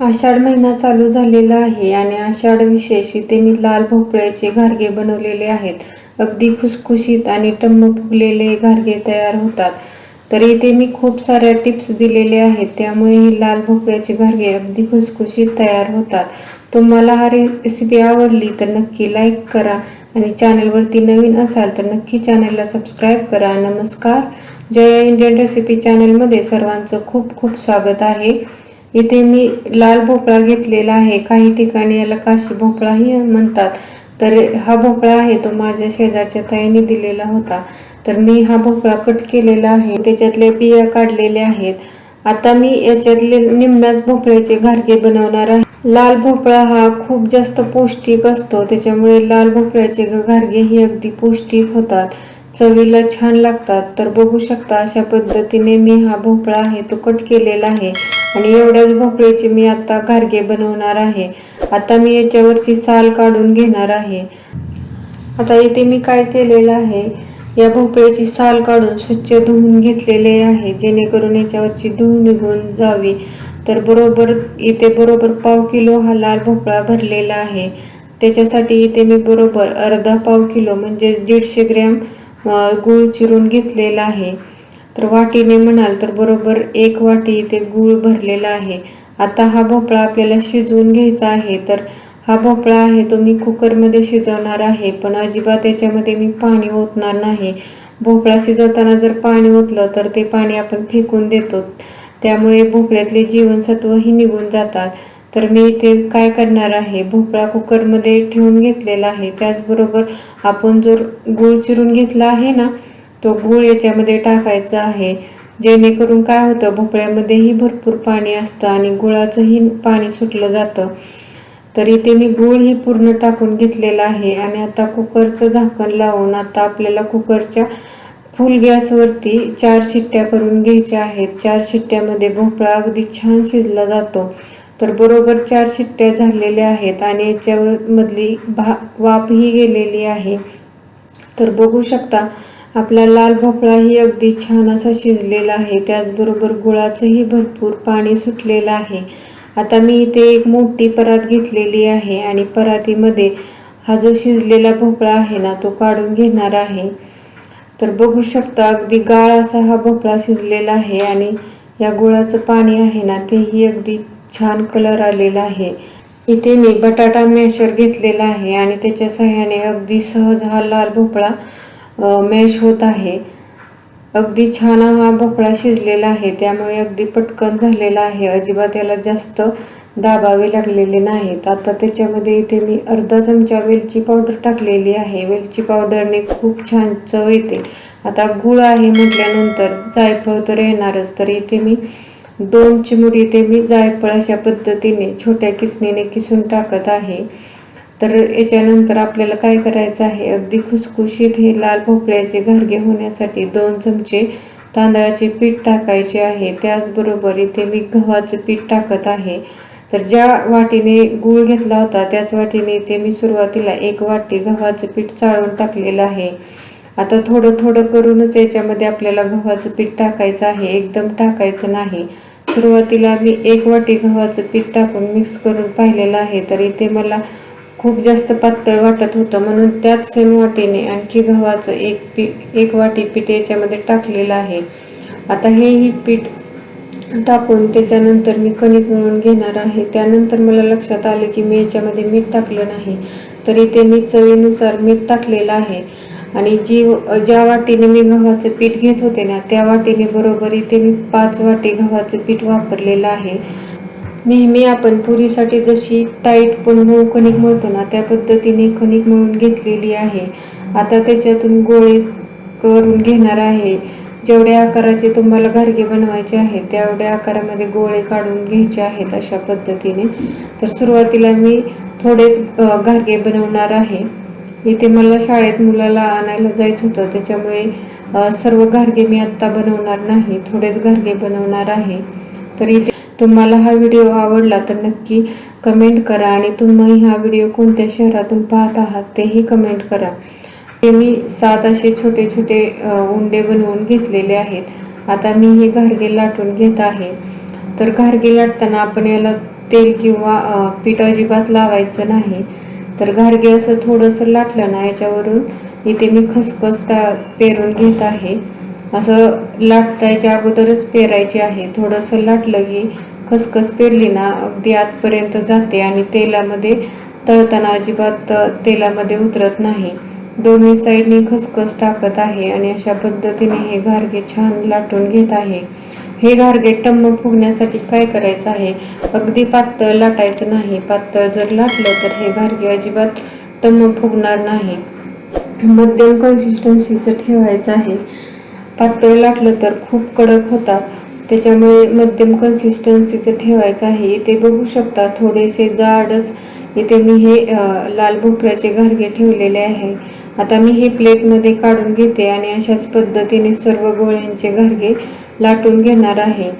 आषाढ महिना चालू झालेला आहे आणि आषाढ विशेष इथे मी लाल भोपळ्याचे घारगे बनवलेले आहेत. अगदी खुसखुशीत आणि टम्म फुगलेले घारगे तयार होतात. तर इथे मी खूप साऱ्या टिप्स दिलेले आहेत त्यामुळे ही लाल भोपळ्याचे घारगे अगदी खुसखुशीत तयार होतात. तुम्हाला हा रेसिपी आवडली तर नक्की लाईक करा आणि चॅनलवरती नवीन असाल तर नक्की चॅनलला सबस्क्राईब करा. नमस्कार. जय इंडियन रेसिपी चॅनलमध्ये सर्वांचं खूप खूप स्वागत आहे. इथे मी लाल भोपळा घेतलेला आहे. काही ठिकाणी याला काशी भोपळाही म्हणतात. तर हा भोपळा आहे तो माझ्या शेजारच्या ताईने दिलेला होता. तर मी हा भोपळा कट केलेला आहे. त्याच्यातल्या बिया काढलेल्या आहेत. आता मी याच्यातले निम्म्याच भोपळ्याचे घारगे बनवणार आहे. लाल भोपळा हा खूप जास्त पौष्टिक असतो. त्याच्यामुळे लाल भोपळ्याचे घारगे ही अगदी पौष्टिक होतात. चवीला छान लागतात. तर बघू शकता अशा पद्धतीने मी हा भोपळा आहे तो कट केलेला आहे. आणि एवढ्याच भोपळ्याचे मी आता घारगे बनवणार आहे. आता मी याच्यावरची साल काढून घेणार आहे. आता इथे मी काय केलेलं आहे या भोपळ्याची साल काढून स्वच्छ धुवून घेतलेले आहे जेणेकरून याच्यावरची धूळ निघून जावी. तर बरोबर इथे बरोबर पाव किलो हा लाल भोपळा भरलेला आहे. त्याच्यासाठी इथे मी बरोबर अर्धा पाव किलो म्हणजे दीडशे ग्रॅम गूळ चिरून घेतलेला आहे. तर वाटीने म्हणाल तर बरोबर एक वाटी इथे गूळ भरलेला आहे. आता हा भोपळा आपल्याला शिजवून घ्यायचा आहे. तर हा भोपळा आहे तो मी कुकरमध्ये शिजवणार आहे. पण अजिबात याच्यामध्ये मी पाणी ओतणार नाही. भोपळा शिजवताना जर पाणी ओतलं तर ते पाणी आपण फेकून देतो. त्यामुळे भोपळ्यातले जीवनसत्वही निघून जातात. तर मी इथे काय करणार आहे? भोपळा कुकरमध्ये ठेवून घेतलेला आहे. त्याचबरोबर आपण जो गूळ चिरून घेतला आहे ना तो गूळ याच्यामध्ये टाकायचा आहे. जेणेकरून काय होतं भोपळ्यामध्येही भरपूर पाणी असतं आणि गुळाचंही पाणी सुटलं जातं. तर इथे मी गूळही पूर्ण टाकून घेतलेला आहे आणि आता कुकरचं झाकण लावून आता आपल्याला कुकरच्या फुल गॅसवरती चार शिट्ट्या करून घ्यायच्या आहेत. चार शिट्ट्यामध्ये भोपळा अगदी छान शिजला जातो. तर बरोबर चार शिट्ट्या झालेल्या आहेत आणि याच्यावर मधली भा वाफही गेलेली आहे. तर बघू शकता आपला लाल भोपळाही अगदी छान असा शिजलेला आहे. त्याचबरोबर गुळाचंही भरपूर पाणी सुटलेलं आहे. आता मी इथे एक मोठी परात घेतलेली आहे आणि परातीमध्ये हा जो शिजलेला भोपळा आहे ना तो काढून घेणार आहे. तर बघू शकता अगदी गाळ असा हा भोपळा शिजलेला आहे आणि या गुळाचं पाणी आहे ना तेही अगदी छान कलर आलेला आहे. इथे मी बटाटा मॅशर घेतलेला आहे आणि त्याच्या सहाय्याने अगदी सहज हा लाल भोपळा मॅश होत आहे. अगदी छान हा भोपळा शिजलेला आहे त्यामुळे अगदी पटकन झालेला आहे. अजिबात याला जास्त दाबावे लागलेले नाहीत. आता त्याच्यामध्ये इथे मी अर्धा चमचा वेलची पावडर टाकलेली आहे. वेलची पावडरने खूप छान चव येते. आता गुळ आहे म्हटल्यानंतर जायफळ तर येणारच. तर इथे मी दोन चिमुडी ते मी जायफळ अशा पद्धतीने छोट्या किसणीने किसून टाकत आहे. तर याच्यानंतर आपल्याला काय करायचं आहे? अगदी खुसखुशीत हे लाल भोपळ्याचे घरगे होण्यासाठी दोन चमचे तांदळाचे पीठ टाकायचे आहे. त्याचबरोबर इथे मी गव्हाचं पीठ टाकत आहे. तर ज्या वाटीने गूळ घेतला होता त्याच वाटीने इथे मी सुरुवातीला एक वाटी गव्हाचं पीठ चाळून टाकलेलं आहे. आता थोडं थोडं करूनच याच्यामध्ये आपल्याला गव्हाचं पीठ टाकायचं आहे. एकदम टाकायचं नाही. सुरुवातीला मी एक वाटी गव्हाचं पीठ टाकून मिक्स करून पाहिलेलं आहे तर इथे मला खूप जास्त पातळ वाटत होतं. म्हणून त्याच सेम वाटीने आणखी गव्हाचं एक पी एक वाटी पीठ याच्यामध्ये टाकलेलं आहे. आता हेही पीठ टाकून त्याच्यानंतर मी कणिक मिळून घेणार आहे. त्यानंतर मला लक्षात आले की मी याच्यामध्ये मीठ टाकलं नाही तर इथे मी चवीनुसार मीठ टाकलेलं आहे. आणि जी ज्या वाटीने मी गव्हाचं पीठ घेत होते ना त्या वाटीने बरोबर इथे मी पाच वाटी गव्हाचं पीठ वापरलेलं आहे. नेहमी आपण पुरीसाठी जशी टाईट पण मऊ कणिक मळतो ना त्या पद्धतीने कणिक मळून घेतलेली आहे. आता त्याच्यातून गोळे करून घेणार आहे. जेवढ्या आकाराचे तुम्हाला घरगे बनवायचे आहेत तेवढ्या आकारामध्ये गोळे काढून घ्यायचे आहेत अशा पद्धतीने. तर सुरुवातीला मी थोडेच घारगे घरगे बनवणार आहे. इथे मला शाळेत मुलाला आणायला जायचं होतं. त्याच्यामुळे सर्व घारगे मी आत्ता बनवणार नाही. थोडेच घारगे बनवणार आहे. तर इथे तुम्हाला हा व्हिडिओ आवडला तर नक्की कमेंट करा आणि तुम्ही हा व्हिडिओ कोणत्या शहरातून पाहत आहात तेही कमेंट करा. ते मी सात असे छोटे छोटे उंडे बनवून घेतलेले आहेत. आता मी हे घारगे लाटून घेत आहे. तर घारगे लाटताना आपण याला तेल किंवा पीठ अजिबात लावायचं नाही. तर घारगे असं थोडंसं लाटलं ना याच्यावरून. इथे मी खसखस टा पेरून घेत आहे. असं लाटायच्या अगोदरच पेरायची आहे. थोडंसं लाटलं की खसखस पेरली ना अगदी आतपर्यंत जाते आणि तेलामध्ये तळताना अजिबात तेलामध्ये उतरत नाही. दोन्ही साईडनी खसखस टाकत आहे आणि अशा पद्धतीने हे घारगे छान लाटून घेत आहे. हे गारगे टम्म फुगण्यासाठी काय करायचं आहे? अगदी पातळ लाटायचं नाही. पातळ जर लाटलं तर हे घारगे अजिबात टम्म फुगणार नाही. मध्यम कन्सिस्टन्सीचं ठेवायचं आहे. पातळ लाटलं तर खूप कडक होतात. त्याच्यामुळे मध्यम कन्सिस्टन्सीचं ठेवायचं आहे. इथे बघू शकता थोडेसे जाडच इथे मी हे लाल भोपळ्याचे घारगे ठेवलेले आहे. आता मी हे प्लेटमध्ये काढून घेते आणि अशाच पद्धतीने सर्व गोळ्यांचे घारगे लाटून घेणार आहे.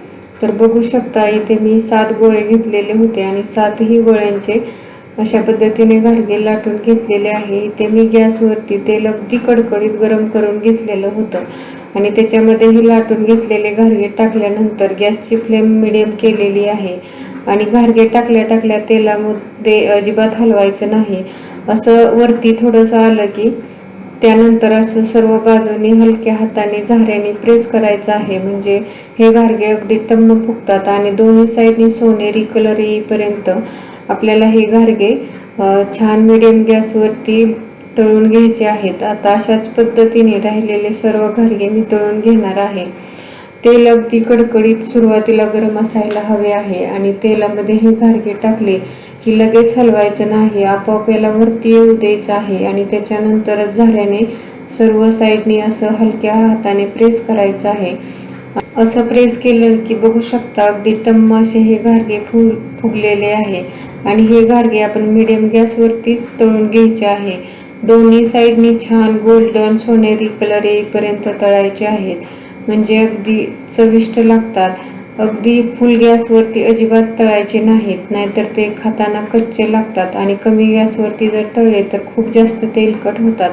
तर बघू शकता इथे मी सात गोळे घेतलेले होते आणि सातही गोळ्यांचे अशा पद्धतीने घारगे लाटून घेतलेले आहे. इथे मी गॅसवरती तेल अगदी कडकडीत गरम करून घेतलेलं होतं आणि त्याच्यामध्ये हे लाटून घेतलेले घारगे टाकल्यानंतर गॅसची फ्लेम मिडियम केलेली आहे आणि घारगे टाकल्या टाकल्या तेलामध्ये अजिबात हलवायचं नाही. असं वरती थोडंसं आलं की त्यानंतर असं सर्व बाजूनी हलक्या हाताने झाऱ्याने प्रेस करायचं आहे. म्हणजे हे घारगे अगदी टम्म फुगतात आणि दोन्ही साईडनी सोनेरी कलर येईपर्यंत आपल्याला हे घारगे छान मिडियम गॅसवरती तळून घ्यायचे आहेत. आता अशाच पद्धतीने राहिलेले सर्व घारगे मी तळून घेणार आहे. तेल अगदी कडकडीत सुरुवातीला गरम असायला हवे आहे आणि तेलामध्ये हे घारगे टाकले की लगेच हलवायचं नाही आपोआप याला वरती येऊ द्यायचं आहे आणि त्याच्यानंतरच झाल्याने सर्व साईडने असं हलक्या हाताने प्रेस करायचं आहे. असं प्रेस केलं की बघू शकता अगदी टम्म असे हे घारगे फुल फुगलेले आहे आणि हे घारगे आपण मिडियम गॅसवरतीच तळून घ्यायचे आहे. दोन्ही साईडनी छान गोल्डन सोनेरी कलर येईपर्यंत तळायचे आहेत. म्हणजे अगदी चविष्ट लागतात. अगदी फुल गॅसवरती अजिबात तळायचे नाहीत नाहीतर ते खाताना कच्चे लागतात आणि कमी गॅसवरती जर तळले तर खूप जास्त तेलकट होतात.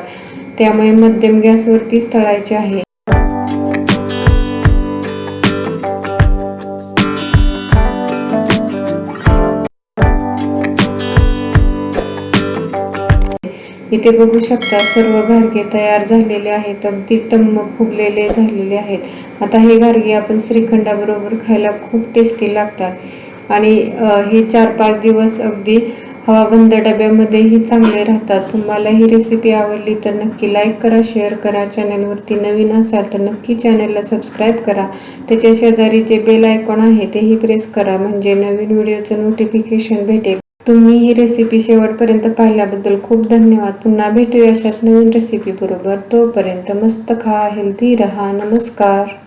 त्यामुळे मध्यम गॅसवरतीच तळायचे आहे. इथे बघू शकता सर्व घारगे तयार झालेले आहेत अगदी टम्म फुगलेले झालेले आहेत. आता हे घारगे आपण श्रीखंडाबरोबर खायला खूप टेस्टी लागतात. आणि हे चार पाच दिवस अगदी हवाबंद डब्यामध्येही चांगले राहतात. तुम्हाला ही रेसिपी आवडली तर नक्की लाईक करा शेअर करा. चॅनलवरती नवीन असाल तर नक्की चॅनलला सबस्क्राईब करा. त्याच्या शेजारी जे बेल आयकॉन आहे तेही प्रेस करा. म्हणजे नवीन व्हिडिओचं नोटिफिकेशन भेटेल. तुम्ही ही रेसिपी शेवटपर्यंत पाहिल्याबद्दल खूप धन्यवाद. पुन्हा भेटूया अशाच नवीन रेसिपी बरोबर. तोपर्यंत मस्त खा हेल्दी रहा. नमस्कार.